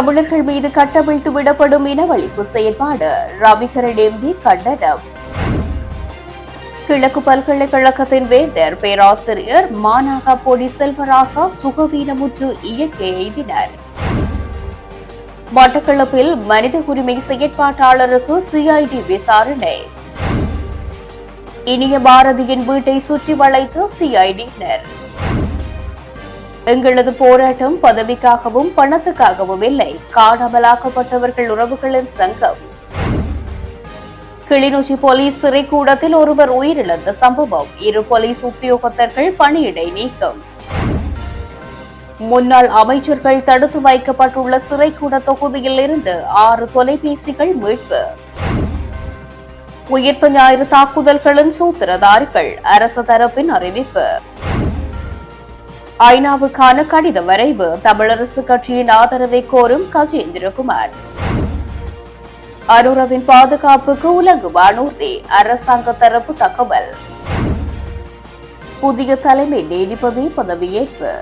தமிழர்கள் மீது கட்டவிழ்த்து விடப்படும் இனவழிப்பு செயற்பாடு. ரவிகரன் எம்பி கண்டனம். கிழக்கு பல்கலைக்கழகத்தின் வேந்தர் பேராசிரியர் மாநாகா பொடி செல்வராசா சுகவீனமுற்று இயற்கை எய்தினர். மட்டக்களப்பில் மனித உரிமை செயற்பாட்டாளருக்கு சிஐடி விசாரணை. இனிய பாரதியின் வீட்டை சுற்றி வளைத்த சிஐடியினர் எங்களது போராட்டம் பதவிக்காகவும் பணத்துக்காகவும் இல்லை. காணாமலாக்கப்பட்டவர்கள் உறவுகளின் சங்கம். கிளிநொச்சி போலீஸ் சிறைக்கூடத்தில் ஒருவர் உயிரிழந்த சம்பவம். இரு போலீஸ் உத்தியோகத்தர்கள் பணியிடை நீக்கம். முன்னாள் அமைச்சர்கள் தடுத்து வைக்கப்பட்டுள்ள சிறைக்கூட தொகுதியில் இருந்து ஆறு தொலைபேசிகள் மீட்பு. உயிர்ப்பு ஞாயிறு தாக்குதல்களின் சூத்திரதாரிகள் அரசு தரப்பின் அறிவிப்பு. ஐநாவுக்கான கடித வரைவு. தமிழரசு கட்சியின் ஆதரவை கோரும் கஜேந்திரகுமார். அனுரவின் பாதுகாப்புக்கு உலகு வானூர்தி அரசாங்க தரப்பு தகவல். புதிய தலைமை நீதிபதி பதவியேற்பு.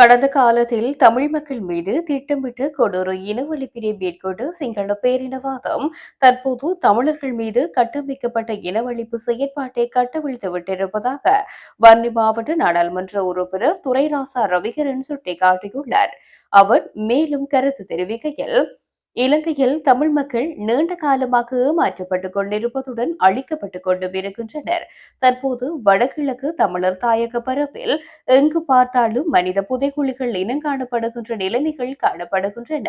கடந்த காலத்தில் தமிழ் மக்கள் மீது திட்டமிட்டு கொடூர இனவழிப்பினை மேற்கொண்டு சிங்கள பேரினவாதம் தற்போது தமிழர்கள் மீது கட்டமைக்கப்பட்ட இனவழிப்பு செயற்பாட்டை கட்டவிழ்த்து விட்டிருப்பதாக வன்னி மாவட்ட நாடாளுமன்ற உறுப்பினர் துரைராசா ரவிகரன் சுட்டிக்காட்டியுள்ளார். அவர் மேலும் கருத்து தெரிவிக்கையில் இலங்கையில் தமிழ் மக்கள் நீண்ட காலமாக ஏமாற்றப்பட்டுக் கொண்டிருப்பதுடன் அழிக்கப்பட்டுக் கொண்டும் இருக்கின்றனர் தற்போது வடகிழக்கு தமிழர் தாயக பரப்பில் எங்கு பார்த்தாலும் மனித புதைகுழிகள் இனங்காணப்படுகின்ற நிலைமைகள் காணப்படுகின்றன.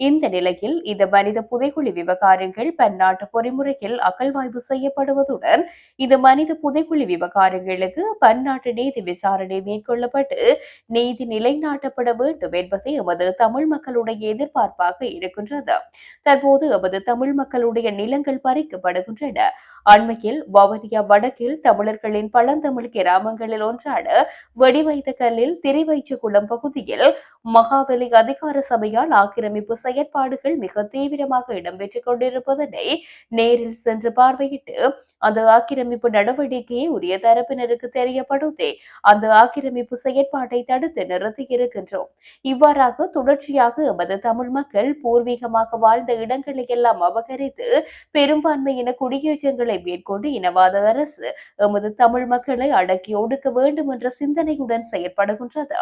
இந்த நிலையில் இந்த மனித புதைகுழி விவகாரங்கள் பன்னாட்டு பொறிமுறையில் அகழ்வாய்வு செய்யப்படுவதுடன் இந்த மனித புதைகுழி விவகாரங்களுக்கு பன்னாட்டு நீதி விசாரணை மேற்கொள்ளப்பட்டு நீதி நிலைநாட்டப்பட வேண்டும் என்பதே எமது தமிழ் மக்களுடைய எதிர்பார்ப்பாக இருக்கின்றன. வருகின்றது. தற்போது எமது தமிழ் மக்களுடைய நிலங்கள் பறிக்கப்படுகின்றன. அண்மையில் வவனியா வடக்கில் தமிழர்களின் பழந்தமிழ் கிராமங்களில் ஒன்றான வெடிவைத்த கல்லில் திரிவைச்சுக்குளம் பகுதியில் மகாவலி அதிகார சபையால் ஆக்கிரமிப்பு செயற்பாடுகள் மிக தீவிரமாக இடம்பெற்றுக் கொண்டிருப்பதனை நேரில் சென்று பார்வையிட்டு அந்த ஆக்கிரமிப்பு நடவடிக்கையை உரிய தரப்பினருக்கு தெரியப்படுத்தி. அந்த ஆக்கிரமிப்பு செயற்பாட்டை தடுத்து நிறுத்தி இருக்கின்றோம். இவ்வாறாக தொடர்ச்சியாக எமது தமிழ் மக்கள் பூர்வீகமாக வாழ்ந்த இடங்களை எல்லாம் அபகரித்து பெரும்பான்மையின குடியேற்றங்களை மேற்கொண்டு இனவாத அரசு எமது தமிழ் மக்களை அடக்கி ஒடுக்க வேண்டும் என்ற சிந்தனையுடன் செயற்படுகின்றது.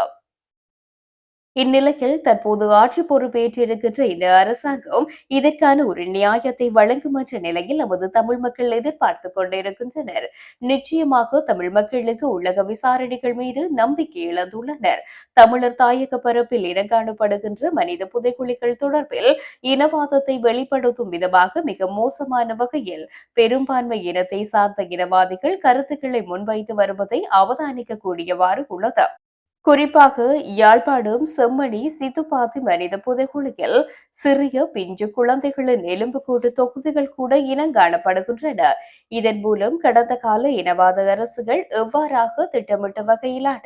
இந்நிலையில் தற்போது ஆட்சி பொறுப்பேற்றிருக்கின்ற இந்த அரசாங்கம் இதற்கான ஒரு நியாயத்தை வழங்கும் என்ற நிலையில் நமது தமிழ் மக்கள் எதிர்பார்த்துக் கொண்டிருக்கின்றனர். நிச்சயமாக தமிழ் மக்களுக்கு உலக விசாரணைகள் மீது நம்பிக்கை இழந்துள்ளனர். தமிழர் தாயக பரப்பில் இனங்காணப்படுகின்ற மனித புதைக்குழிகள் தொடர்பில் இனவாதத்தை வெளிப்படுத்தும் விதமாக மிக மோசமான வகையில் பெரும்பான்மை இனத்தை சார்ந்த இனவாதிகள் கருத்துக்களை முன்வைத்து வருவதை அவதானிக்கக்கூடியவாறு உள்ளது. குறிப்பாக யாழ்ப்பாணம் செம்மணி சித்துப்பாத்தி மனித புதைகுழியில் சிறிய பிஞ்சு குழந்தைகளின் எலும்புக்கூடு தொகுதிகள் கூட இனங்காணப்படுகின்றன இதன் மூலம் கடந்த கால இனவாத அரசுகள் எவ்வாறாக திட்டமிட்ட வகையிலான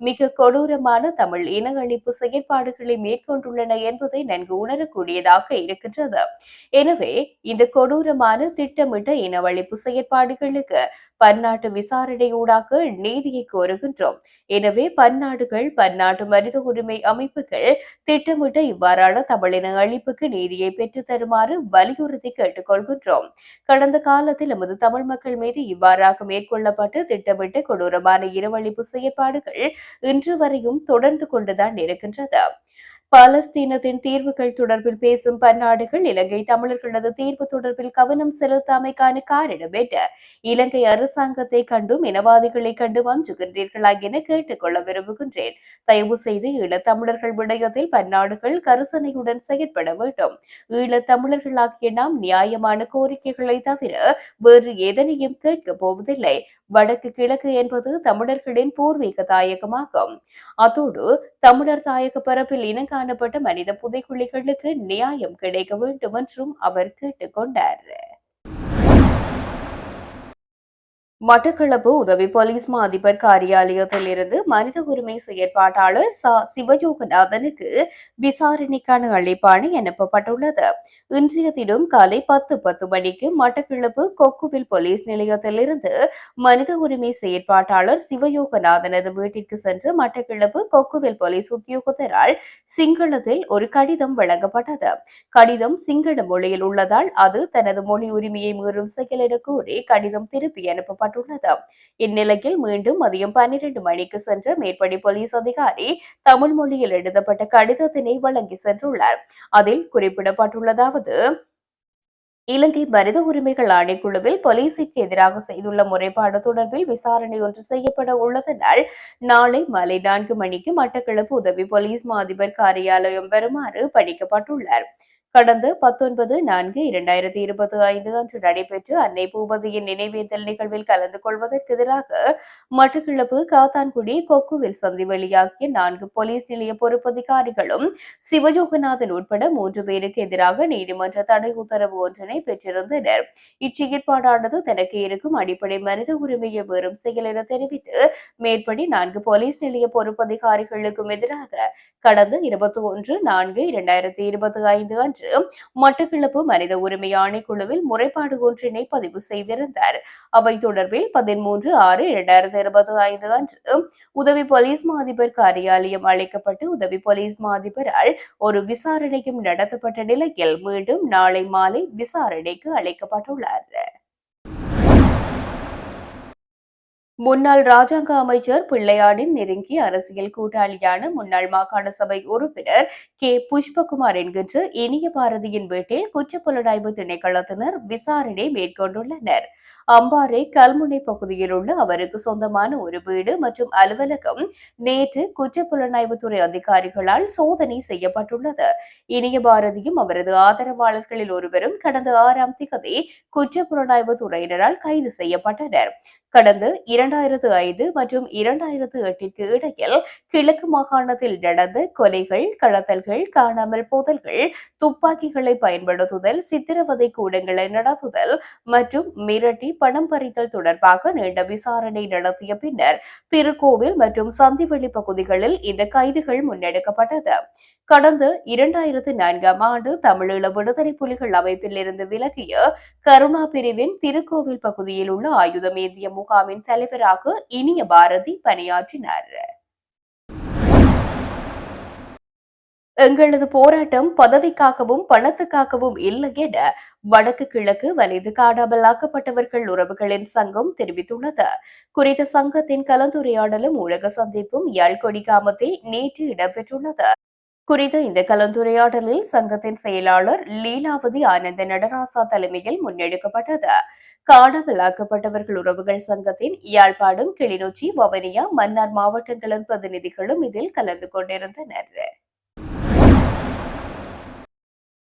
மிக கொடூரமான தமிழ் இன அழிப்பு செயற்பாடுகளை மேற்கொண்டுள்ளன என்பதை நன்கு உணரக்கூடியதாக இருக்கின்றது. எனவே இந்த கொடூரமான திட்டமிட்ட இனவழிப்பு செயற்பாடுகளுக்கு பன்னாட்டு விசாரணையூடாக நீதியை கோருகின்றோம். எனவே பன்னாட்டு வெளிநாடுகள் பன்னாட்டு மனித உரிமை அமைப்புகள் திட்டமிட்ட இவ்வாறான தமிழின அழிப்புக்கு நீதியை பெற்றுத் தருமாறு வலியுறுத்தி கேட்டுக்கொள்கின்றோம். கடந்த காலத்தில் நமது தமிழ் மக்கள் மீது இவ்வாறாக மேற்கொள்ளப்பட்டு திட்டமிட்ட கொடூரமான இரவழிப்பு செயற்பாடுகள் இன்று வரையும் தொடர்ந்து கொண்டுதான் இருக்கின்றது பாலஸ்தீனத்தின் தீர்வுகள் தொடர்பில் பேசும் பன்னாடுகள் இலங்கை தமிழர்களது தீர்வு தொடர்பில் கவனம் செலுத்தாமைக்கான காரணம் என்ன? இலங்கை அரசாங்கத்தை கண்டும் இனவாதிகளை கண்டும் அஞ்சுகின்றீர்களா என கேட்டுக்கொள்ள விரும்புகின்றேன். தயவு செய்து ஈழத்தமிழர்கள் விடயத்தில் பன்னாடுகள் கரிசனையுடன் செயற்பட வேண்டும். ஈழத்தமிழர்களாகிய நாம் நியாயமான கோரிக்கைகளை தவிர வேறு எதனையும் கேட்கப் போவதில்லை. வடக்கு கிழக்கு என்பது தமிழர்களின் பூர்வீக தாயகமாகும். அதோடு தமிழர் தாயக பரப்பில் இனங்காணப்பட்ட மனித புதைக்குழிகளுக்கு நியாயம் கிடைக்க வேண்டும் என்றும் அவர் கேட்டுக்கொண்டார். மட்டக்களப்பு உதவி போலீஸ் மா அதிபர் காரியாலயத்தில் இருந்து மனித உரிமை செயற்பாட்டாளர் ச. சிவயோகநாதனுக்கு விசாரணைக்கான அழைப்பாணி அனுப்பப்பட்டுள்ளது. இன்றைய தினம் காலை பத்து பத்து மணிக்கு மட்டக்களப்பு கொக்குவில் போலீஸ் நிலையத்தில் இருந்து மனித உரிமை செயற்பாட்டாளர் சிவயோகநாதனது வீட்டிற்கு சென்று மட்டக்களப்பு கொக்குவில் போலீஸ் உத்தியோகத்தரால் சிங்களத்தில் ஒரு கடிதம் வழங்கப்பட்டது. கடிதம் சிங்கள மொழியில் உள்ளதால் அது தனது மொழி உரிமையை மீறும் செயல் என கூறி கடிதம் திருப்பி அனுப்பப்பட்டது. செய்யப்பட்டுள்ளது இந்நிலையில் மீண்டும் மதியம் பன்னிரண்டு மணிக்கு சென்ற மேற்படி போலீஸ் அதிகாரி தமிழ் மொழியில் எழுதப்பட்ட கடிதத்தினை வழங்கி சென்றுள்ளார். அதில் குறிப்பிடப்பட்டுள்ளதாவது இலங்கை மனித உரிமைகள் ஆணைக்குழுவில் போலீசிற்கு எதிராக செய்துள்ள முறைப்பாடு தொடர்பில் விசாரணை ஒன்று செய்யப்பட உள்ளதனால் நாளை மாலை நான்கு மணிக்கு மட்டக்களப்பு உதவி போலீஸ் மாதிபர் காரியாலயம் வருமாறு பணிக்கப்பட்டுள்ளார். கடந்த பத்தொன்பது நான்கு இரண்டாயிரத்தி இருபத்தி ஐந்து அன்று நடைபெற்ற அன்னை பூபதியின் நினைவேந்தல் நிகழ்வில் கலந்து கொள்வதற்கு எதிராக மட்டக்கிழப்பு காத்தான்குடி கொக்குவில் சந்தி வெளியாகிய நான்கு போலீஸ் நிலைய பொறுப்பதிகாரிகளும் சிவயோகநாதன் உட்பட மூன்று பேருக்கு எதிராக நீதிமன்ற தடை உத்தரவு ஒன்றினை பெற்றிருந்தனர். இச்செயற்பாடானது தனக்கு இருக்கும் அடிப்படை மனித உரிமையை வெறும் செயல் என தெரிவித்து மேற்படி நான்கு போலீஸ் நிலைய பொறுப்பதிகாரிகளுக்கும் எதிராக கடந்த இருபத்தி ஒன்று நான்கு இரண்டாயிரத்தி இருபத்தி ஐந்து அன்று என்று மட்டக்களப்பு மனித உரிமை ஆணைக்குழுவில் முறைப்பாடு ஒன்றினை பதிவு செய்திருந்தார். அவை தொடர்பில் பதிமூன்று ஆறு இரண்டாயிரத்தி இருபத்தி ஐந்து அன்று உதவி போலீஸ் மாதிபர் காரியாலயம் அழைக்கப்பட்டு உதவி போலீஸ் மாதிபரால் ஒரு விசாரணையும் நடத்தப்பட்ட நிலையில் மீண்டும் நாளை மாலை விசாரணைக்கு அழைக்கப்பட்டுள்ளார். முன்னாள் ராஜாங்க அமைச்சர் பிள்ளையாடின் நெருங்கிய அரசியல் கூட்டாளியான முன்னாள் மாகாண சபை உறுப்பினர் கே. புஷ்பகுமார் என்கின்ற இனிய பாரதியின் வீட்டில் குற்றப்புலனாய்வு திணைக்களத்தினர் விசாரணை மேற்கொண்டுள்ளனர். அம்பாறை கல்முனை பகுதியில் உள்ள அவருக்கு சொந்தமான ஒரு வீடு மற்றும் அலுவலகம் நேற்று குற்றப்புலனாய்வுத்துறை அதிகாரிகளால் சோதனை செய்யப்பட்டுள்ளது. இனிய பாரதியும் அவரது ஆதரவாளர்களில் ஒருவரும் கடந்த ஆறாம் திகதி குற்றப்புலனாய்வு துறையினரால் கைது செய்யப்பட்டனர். கடந்த இரண்டாயிரத்து ஐந்து மற்றும் இரண்டாயிரத்து எட்டிற்கு இடையில் கிழக்கு மாகாணத்தில் நடந்த கொலைகள் கடத்தல்கள் காணாமல் போதல்கள் துப்பாக்கிகளை பயன்படுத்துதல் சித்திரவதை கூடங்களை நடத்துதல் மற்றும் மிரட்டி பணம் பறித்தல் தொடர்பாக நீண்ட விசாரணை நடத்திய பின்னர் திருக்கோவில் மற்றும் சந்திவெளி பகுதிகளில் இந்த கைதுகள் முன்னெடுக்கப்பட்டது. கடந்த இரண்டாயிரத்து நான்காம் ஆண்டு தமிழீழ விடுதலை புலிகள் அமைப்பில் இருந்து விலகிய கருணா பிரிவின் திருக்கோவில் பகுதியில் உள்ள ஆயுதம் ஏந்திய முகாமின் தலைவராக இனிய பாரதி பணியாற்றினார். எங்களது போராட்டம் பதவிக்காகவும் பணத்துக்காகவும் இல்லை என வடக்கு கிழக்கு வலிது காணாமலாக்கப்பட்டவர்கள் உறவுகளின் சங்கம் தெரிவித்துள்ளது. குறித்த சங்கத்தின் கலந்துரையாடலும் ஊடக சந்திப்பும் யாழ்கொடி கிராமத்தில் நேற்று இடம்பெற்றுள்ளது. குறித்த இந்த கலந்துரையாடலில் சங்கத்தின் செயலாளர் லீலாவதி ஆனந்த நடராசா தலைமையில் முன்னெடுக்கப்பட்டது. காணாமலாக்கப்பட்டவர்கள் உறவுகள் சங்கத்தின் யாழ்ப்பாணம் கிளிநொச்சி வவனியா மன்னார் மாவட்டங்களின் பிரதிநிதிகளும் இதில் கலந்து கொண்டிருந்தனர்.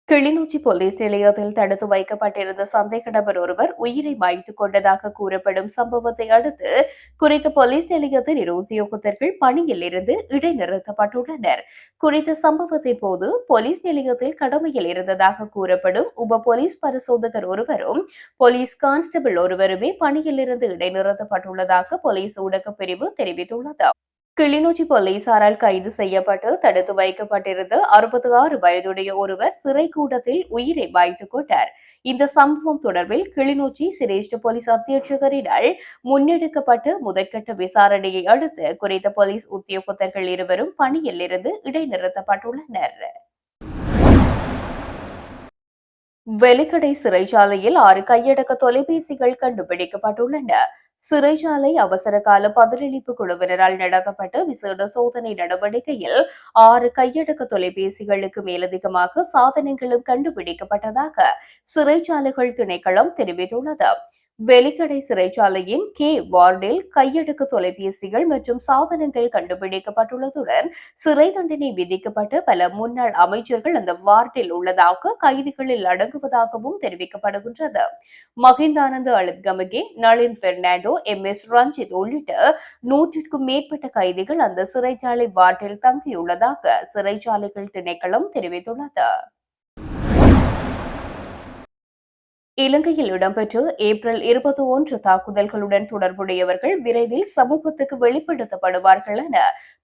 கிளிநொச்சி போலீஸ் நிலையத்தில் தடுத்து வைக்கப்பட்டிருந்த சந்தேக நபர் ஒருவர் உயிரை மாய்த்துக் கொண்டதாக கூறப்படும் சம்பவத்தை அடுத்து குறித்த போலீஸ் நிலையத்தில் இரு உத்தியோகத்தர்கள் பணியில் இருந்து இடைநிறுத்தப்பட்டுள்ளனர். குறித்த சம்பவத்தின் போது போலீஸ் நிலையத்தில் கடமையில் இருந்ததாக கூறப்படும் உப போலீஸ் பரிசோதகர் ஒருவரும் போலீஸ் கான்ஸ்டபிள் ஒருவருமே பணியில் இருந்து இடைநிறுத்தப்பட்டுள்ளதாக போலீஸ் ஊடகப் பிரிவு தெரிவித்துள்ளது. கிளிநொச்சி போலீசாரால் கைது செய்யப்பட்டு தடுத்து வைக்கப்பட்டிருந்த அறுபத்தி ஆறு வயதுடைய ஒருவர் சிறை கூட்டத்தில் உயிரை வாய்த்துக் கொண்டார். இந்த சம்பவம் தொடர்பில் கிளிநொச்சி சிரேஷ்ட போலீஸ் அத்தியட்சகரினால் முன்னெடுக்கப்பட்டு முதற்கட்ட விசாரணையை அடுத்து குறித்த போலீஸ் உத்தியோகத்தர்கள் இருவரும் பணியில் இருந்து இடைநிறுத்தப்பட்டுள்ளனர். வெலிக்கடை சிறைச்சாலையில் ஆறு கையடக்க தொலைபேசிகள் கண்டுபிடிக்கப்பட்டுள்ளன. சிறைச்சாலை அவசர கால பதிலளிப்பு குழுவினரால் நடத்தப்பட்ட விசேட சோதனை நடவடிக்கையில் ஆறு கையடக்க தொலைபேசிகளுக்கு மேலதிகமாக சாதனங்களும் கண்டுபிடிக்கப்பட்டதாக சிறைச்சாலைகள் திணைக்களம் தெரிவித்துள்ளது. வெலிக்கடை சிறைச்சாலையின் கே வார்டில் கையெடுக்கு தொலைபேசிகள் மற்றும் சாதனங்கள் கண்டுபிடிக்கப்பட்டுள்ளதுடன் சிறை தண்டனை விதிக்கப்பட்ட பல முன்னாள் அமைச்சர்கள் அந்த வார்டில் உள்ளதாக கைதிகளில் அடங்குவதாகவும் தெரிவிக்கப்படுகின்றது. மகிந்தானந்த அழுத்கமகே நளின் பெர்னாண்டோ எம். எஸ். ரஞ்சித் உள்ளிட்ட நூற்றிற்கும் மேற்பட்ட கைதிகள் அந்த சிறைச்சாலை வார்டில் தங்கியுள்ளதாக சிறைச்சாலைகள் திணைக்களம் தெரிவித்துள்ளது. இலங்கையில் இடம்பெற்ற ஏப்ரல் இருபத்தி ஒன்று தாக்குதல்களுடன் தொடர்புடையவர்கள் விரைவில் சமூகத்துக்கு வெளிப்படுத்தப்படுவார்கள் என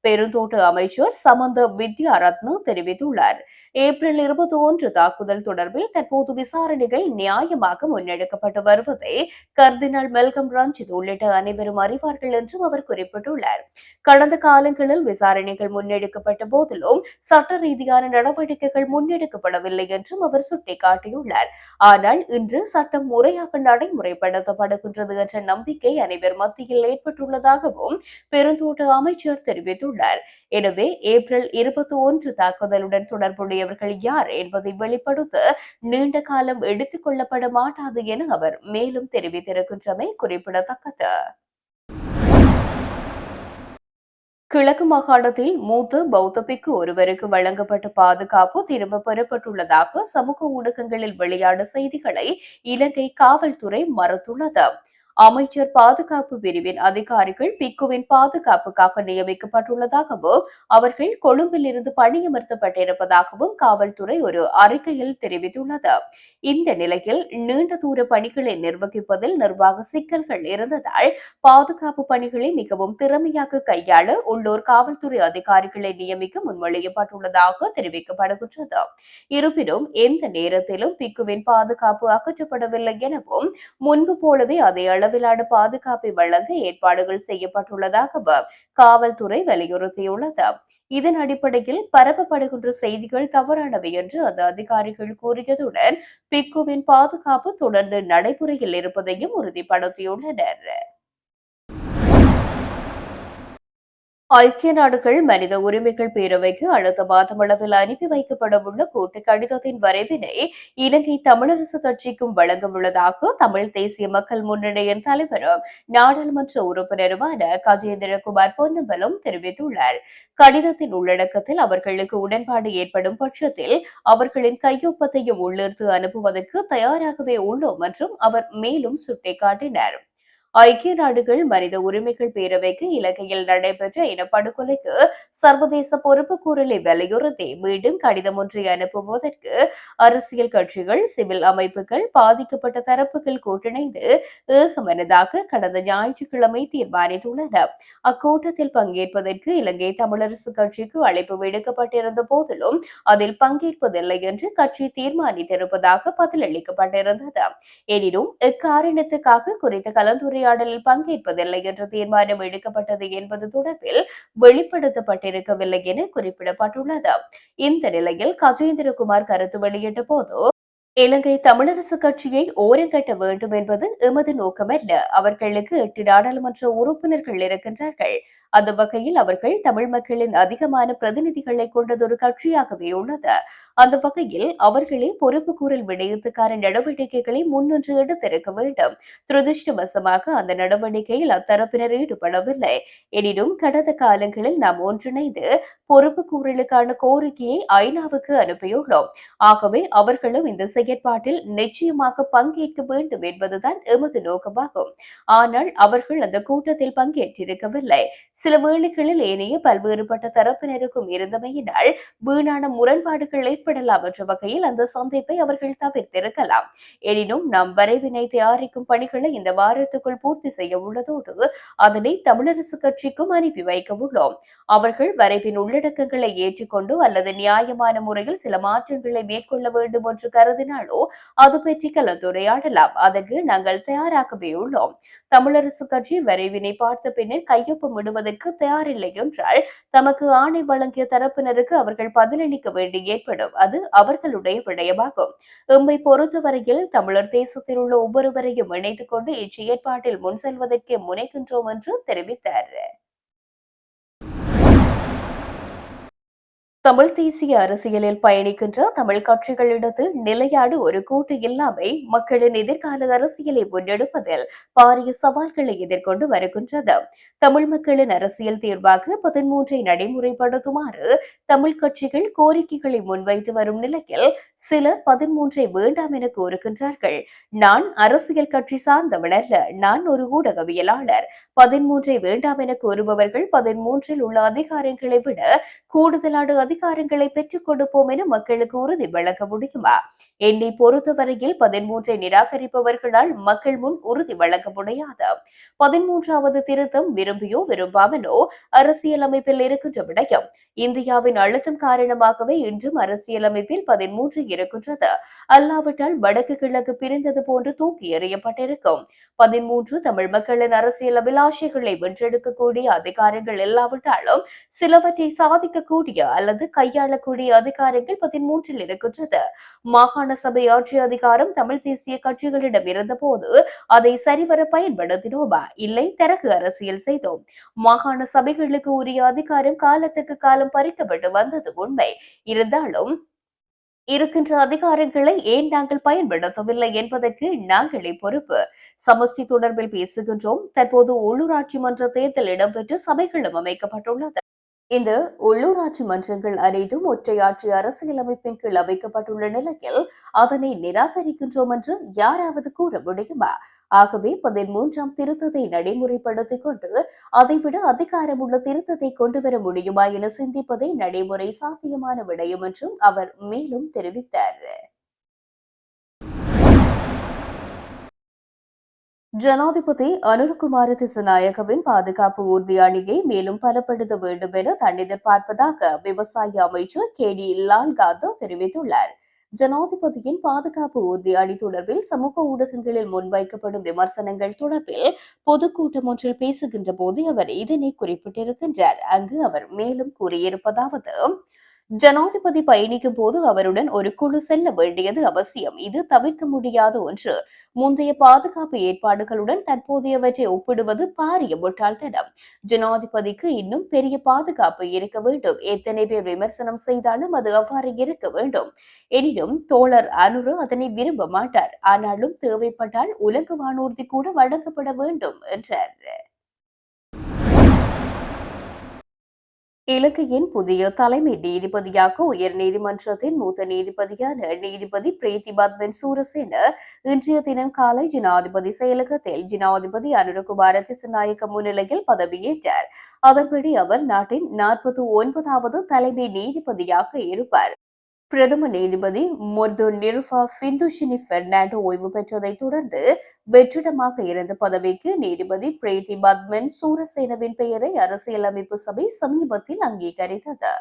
பெருந்தோட்ட அமைச்சர் சமந்த வித்யாரத்ன தெரிவித்துள்ளார். ஏப்ரல் இருபத்தி ஒன்று தாக்குதல் தொடர்பில் தற்போது விசாரணைகள் நியாயமாக முன்னெடுக்கப்பட்டு வருவதை கர்தினால் மெல்கம் ரஞ்சித் உள்ளிட்ட அனைவரும் அறிவார்கள் என்றும் அவர் குறிப்பிட்டுள்ளார். கடந்த காலங்களில் விசாரணைகள் முன்னெடுக்கப்பட்ட போதிலும் சட்ட ரீதியான நடவடிக்கைகள் முன்னெடுக்கப்படவில்லை என்றும் அவர் சுட்டிக்காட்டியுள்ளார். ஆனால் இன்று சட்டம் முறையாக நடைமுறைப்படுத்தப்படுகின்றது என்ற நம்பிக்கை அனைவர் மத்தியில் ஏற்பட்டுள்ளதாகவும் பெருந்தோட்ட அமைச்சர் தெரிவித்துள்ளார். எனவே ஏப்ரல் இருபத்தி ஒன்று தாக்குதலுடன் தொடர்புடையவர்கள் யார் என்பதை வெளிப்படுத்த நீண்ட காலம் எடுத்துக் கொள்ளப்பட மாட்டாது என அவர் மேலும் தெரிவித்திருக்கின்றமை குறிப்பிடத்தக்கது. கிழக்கு மாகாணத்தில் மூத்த பௌத்த பிக்கு ஒருவருக்கு வழங்கப்பட்ட பாதுகாப்பு திரும்ப பெறப்பட்டுள்ளதாக சமூக ஊடகங்களில் வெளியான செய்திகளை இலங்கை காவல்துறை மறுத்துள்ளது. அமைச்சர் பாதுகாப்பு பிரிவின் அதிகாரிகள் பிக்குவின் பாதுகாப்புக்காக நியமிக்கப்பட்டுள்ளதாகவும் அவர்கள் கொழும்பில் இருந்து பணியமர்த்தப்பட்டிருப்பதாகவும் காவல்துறை ஒரு அறிக்கையில் தெரிவித்துள்ளது. இந்த நிலையில் நீண்ட தூர பணிகளை நிர்வகிப்பதில் நிர்வாக சிக்கல்கள் இருந்ததால் பாதுகாப்பு பணிகளை மிகவும் திறமையாக கையாள உள்ளூர் காவல்துறை அதிகாரிகளை நியமிக்க முன்மொழியப்பட்டுள்ளதாக தெரிவிக்கப்படுகின்றது. இருப்பினும் எந்த நேரத்திலும் பிக்குவின் பாதுகாப்பு அகற்றப்படவில்லை எனவும் முன்பு போலவே அதே அளவு அளவிலான பாதுகாப்பை வழங்க ஏற்பாடுகள் செய்யப்பட்டுள்ளதாக காவல்துறை வலியுறுத்தியுள்ளது. இதன் அடிப்படையில் பரப்பப்படுகின்ற செய்திகள் தவறானவை என்று அந்த அதிகாரிகள் கூறியதுடன் பிக்குவின் பாதுகாப்பு தொடர்ந்து நடைமுறையில் இருப்பதையும் உறுதிப்படுத்தியுள்ளனர். ஐக்கிய நாடுகள் மனித உரிமைகள் பேரவைக்கு அடுத்த மாதமளவில் அனுப்பி வைக்கப்படவுள்ள கூட்டு கடிதத்தின் வரைவினை இலங்கை தமிழரசு கட்சிக்கும் வழங்க உள்ளதாக தமிழ் தேசிய மக்கள் முன்னணியின் தலைவரும் நாடாளுமன்ற உறுப்பினருமான கஜேந்திரகுமார் பொன்னம்பலம் தெரிவித்துள்ளார். கடிதத்தின் உள்ளடக்கத்தில் அவர்களுக்கு உடன்பாடு ஏற்படும் பட்சத்தில் அவர்களின் கையொப்பத்தையும் உள்ளிருந்து அனுப்புவதற்கு தயாராகவே உள்ளோம் என்றும் அவர் மேலும் சுட்டிக்காட்டினார். ஐக்கிய நாடுகள் மனித உரிமைகள் பேரவைக்கு இலங்கையில் நடைபெற்ற இனப்படுகொலைக்கு சர்வதேச பொறுப்பு கூறலை வலியுறுத்தி மீண்டும் கடிதம் ஒன்றை அனுப்புவதற்கு அரசியல் கட்சிகள் சிவில் அமைப்புகள் பாதிக்கப்பட்ட தரப்புகள் கூட்டிணைந்து ஏகமனதாக கடந்த ஞாயிற்றுக்கிழமை தீர்மானித்துள்ளன. அக்கூட்டத்தில் பங்கேற்பதற்கு இலங்கை தமிழரசு கட்சிக்கு அழைப்பு விடுக்கப்பட்டிருந்த போதிலும் அதில் பங்கேற்பதில்லை என்று கட்சி தீர்மானித்திருப்பதாக பதிலளிக்கப்பட்டிருந்தது. எனினும் இக்காரணத்துக்காக குறித்த கலந்துரை கலந்துரையாடலில் பங்கேற்பதில்லை என்ற தீர்மானம் எடுக்கப்பட்டது என்பது தொடர்பில் வெளிப்படுத்தப்பட்டிருக்கவில்லை என குறிப்பிடப்பட்டுள்ளது. இந்த நிலையில் கஜேந்திரகுமார் கருத்து வெளியிட்ட போது இலங்கை தமிழரசு கட்சியை ஓரங்கட்ட வேண்டும் என்பது எமது நோக்கமல்ல அவர்களுக்கு எட்டு நாடாளுமன்ற உறுப்பினர்கள் இருக்கின்றார்கள். அந்த வகையில் அவர்கள் தமிழ் மக்களின் அதிகமான பிரதிநிதிகளை கொண்டதொரு கட்சியாகவே உள்ளது. அந்த வகையில் அவர்களே பொறுப்பு கூறல் விடயத்துக்கான நடவடிக்கைகளை முன்னின்று எடுத்திருக்க வேண்டும். துரதிருஷ்டவசமாக அந்த நடவடிக்கையில் அத்தரப்பினர் ஈடுபடவில்லை. எனினும் கடந்த காலங்களில் நாம் ஒன்றிணைந்து பொறுப்பு கூறலுக்கான கோரிக்கையை ஐநாவுக்கு அனுப்பியுள்ளோம். ஆகவே அவர்களும் இந்த செயற்பாட்டில் நிச்சயமாக பங்கேற்க வேண்டும் என்பதுதான் எமது நோக்கமாகும். ஆனால் அவர்கள் அந்த கூட்டத்தில் பங்கேற்றிருக்கவில்லை. சில வேளைகளில் ஏனைய பல்வேறுபட்ட தரப்பினருக்கும் இருந்தமையினால் வீணான முரண்பாடுகள் ஏற்படலாம் என்ற வகையில் அந்த சந்திப்பை அவர்கள் தவிர்த்திருக்கலாம். எனினும் நாம் வரைவினை தயாரிக்கும் பணிகளை இந்த வாரத்துக்குள் பூர்த்தி செய்ய உள்ளதோடு அதனை தமிழரசு கட்சிக்கும் அனுப்பி வைக்க உள்ளோம். அவர்கள் வரைவின் உள்ளடக்கங்களை ஏற்றுக்கொண்டு அல்லது நியாயமான முறையில் சில மாற்றங்களை மேற்கொள்ள வேண்டும் என்று கருதினாலோ அது பற்றி கலந்துரையாடலாம். அதற்கு நாங்கள் தயாராகவே உள்ளோம். தமிழரசு கட்சி வரைவினை பார்த்த பின்னர் கையொப்பம் விடுவதற்கு தயாரில்லை என்றால் தமக்கு ஆணை வழங்கிய தரப்பினருக்கு அவர்கள் பதிலளிக்க வேண்டி ஏற்படும். அது அவர்களுடைய விடயமாகும். எம்மை பொறுத்தவரையில் தமிழர் தேசத்தில் உள்ள ஒவ்வொருவரையும் இணைத்துக் கொண்டு இச்செயற்பாட்டில் முன் செல்வதற்கே முனைகின்றோம் என்று தெரிவித்தார். தமிழ் தேசிய அரசியலில் பயணிக்கின்ற தமிழ் கட்சிகளிடத்தில் நிலையாடு ஒரு கூட்டு இல்லாமை மக்களின் எதிர்கால அரசியலை முன்னெடுப்பதில் பாரிய சவால்களை எதிர்கொண்டு வருகின்றது. தமிழ் மக்களின் அரசியல் தீர்வாக பதிமூன்றை நடைமுறைப்படுத்துமாறு தமிழ் கட்சிகள் கோரிக்கைகளை முன்வைத்து வரும் நிலையில் சிலர் பதிமூன்றை வேண்டாம் என கூறுகின்றார்கள். நான் அரசியல் கட்சி சார்ந்தவன் அல்ல நான் ஒரு ஊடகவியலாளர். பதிமூன்றை வேண்டாம் என கூறுபவர்கள் பதிமூன்றில் உள்ள அதிகாரங்களை விட கூடுதலான அதிகாரங்களை பெற்றுக் கொடுப்போம் என மக்களுக்கு உறுதி வழங்க முடியுமா? என்னை பொறுத்தவரையில் பதிமூன்றை நிராகரிப்பவர்களால் மக்கள் முன் உறுதி வழங்க முடியாது. பதிமூன்றாவது திருத்தம் விரும்பியோ விரும்பாமலோ அரசியலமைப்பில் இருக்கின்ற விடயம். இந்தியாவின் அழுத்தம் காரணமாகவே இன்றும் அரசியலமைப்பில் பதிமூன்று இருக்கின்றது. அல்லாவிட்டால் வடக்கு கிழக்கு பிரிந்தது போன்று தூக்கி எறியப்பட்டிருக்கும். பதிமூன்று தமிழ் மக்களின் அரசியல் அபிலாஷைகளை வென்றெடுக்கக்கூடிய அதிகாரங்கள் இல்லாவிட்டாலும் சிலவற்றை சாதிக்கக்கூடிய அல்லது கையாளக்கூடிய அதிகாரங்கள் பதிமூன்றில் இருக்கின்றது. மாகாண மாகாண சபை ஆட்சி அதிகாரம் தமிழ் தேசிய கட்சிகளிடம் இருந்தபோது அதை சரிவர பயன்படுத்தினோமா? இல்லை தரகு அரசியல் செய்தோம். மாகாண சபைகளுக்கு உரிய அதிகாரம் காலத்துக்கு காலம் பறிக்கப்பட்டு வந்தது உண்மை. இருந்தாலும் இருக்கின்ற அதிகாரங்களை ஏன் நாங்கள் பயன்படுத்தவில்லை என்பதற்கு நாங்களே பொறுப்பு. சமஷ்டி தொடர்பில் பேசுகின்றோம். தற்போது உள்ளூராட்சி மன்ற தேர்தல் இடம்பெற்று சபைகளும் அமைக்கப்பட்டுள்ளது. இந்த உள்ளூராட்சி மன்றங்கள் அனைத்தும் ஒற்றையாட்சி அரசியலமைப்பின் கீழ் அமைக்கப்பட்டுள்ள நிலையில் அதனை நிராகரிக்கின்றோம் என்று யாராவது கூற முடியுமா? ஆகவே பதிமூன்றாம் திருத்தத்தை நடைமுறைப்படுத்திக் கொண்டு அதைவிட அதிகாரமுள்ள திருத்தத்தை கொண்டு வர முடியுமா என சிந்திப்பதே நடைமுறை சாத்தியமான விடயம் என்றும் அவர் மேலும் தெரிவித்தார். ஜனாதிபதி அனுர்குமார திசநாயகவின் பாதுகாப்பு உறுதியணியை மேலும் பலப்படுத்த வேண்டும் என தான் எதிர்பார்ப்பதாக விவசாய அமைச்சர் கே டி லால்காந்தோ தெரிவித்துள்ளார். ஜனாதிபதியின் பாதுகாப்பு உறுதி அணி தொடர்பில் சமூக ஊடகங்களில் முன்வைக்கப்படும் விமர்சனங்கள் தொடர்பில் பொதுக்கூட்டம் ஒன்றில் பேசுகின்ற போது அவர் இதனை குறிப்பிட்டிருக்கின்றார். அங்கு அவர் மேலும் கூறியிருப்பதாவது ஜனாதிபதி பயணிக்கும் போது அவருடன் ஒரு குழு செல்ல வேண்டியது அவசியம். இது தவிர்க்க முடியாத ஒன்று. முந்தைய பாதுகாப்பு ஏற்பாடுகளுடன் தற்போதையவற்றை ஒப்பிடுவது பாரிய முட்டாள்தனம். ஜனாதிபதிக்கு இன்னும் பெரிய பாதுகாப்பு இருக்க வேண்டும். எத்தனை பேர் விமர்சனம் செய்தாலும் அது அவ்வாறு இருக்க வேண்டும். எனினும் தோழர் அனுரு அதனை விரும்ப மாட்டார். ஆனாலும் தேவைப்பட்டால் உலக வானூர்தி கூட வழங்கப்பட வேண்டும் என்றார். இலங்கையின் புதிய தலைமை நீதிபதியாக உயர் நீதிமன்றத்தின் மூத்த நீதிபதியான நீதிபதி பிரீத்தி பத்மன் சூரசேன இன்றைய தினம் காலை ஜனாதிபதி செயலகத்தில் ஜனாதிபதி அனுரகுமார திசநாயக்க முன்னிலையில் பதவியேற்றார். அதன்படி அவர் நாட்டின் நாற்பத்தி ஒன்பதாவது தலைமை நீதிபதியாக இருப்பார். பிரதம நீதிபதி மொர்து நிருஃபா பிந்துஷினி பெர்னாண்டோ ஓய்வு பெற்றதைத் தொடர்ந்து வெற்றிடமாக இருந்த பதவிக்கு நீதிபதி பிரீத்தி பத்மன் சூரசேனவின் பெயரை அரசியலமைப்பு சபை சமீபத்தில் அங்கீகரித்தது.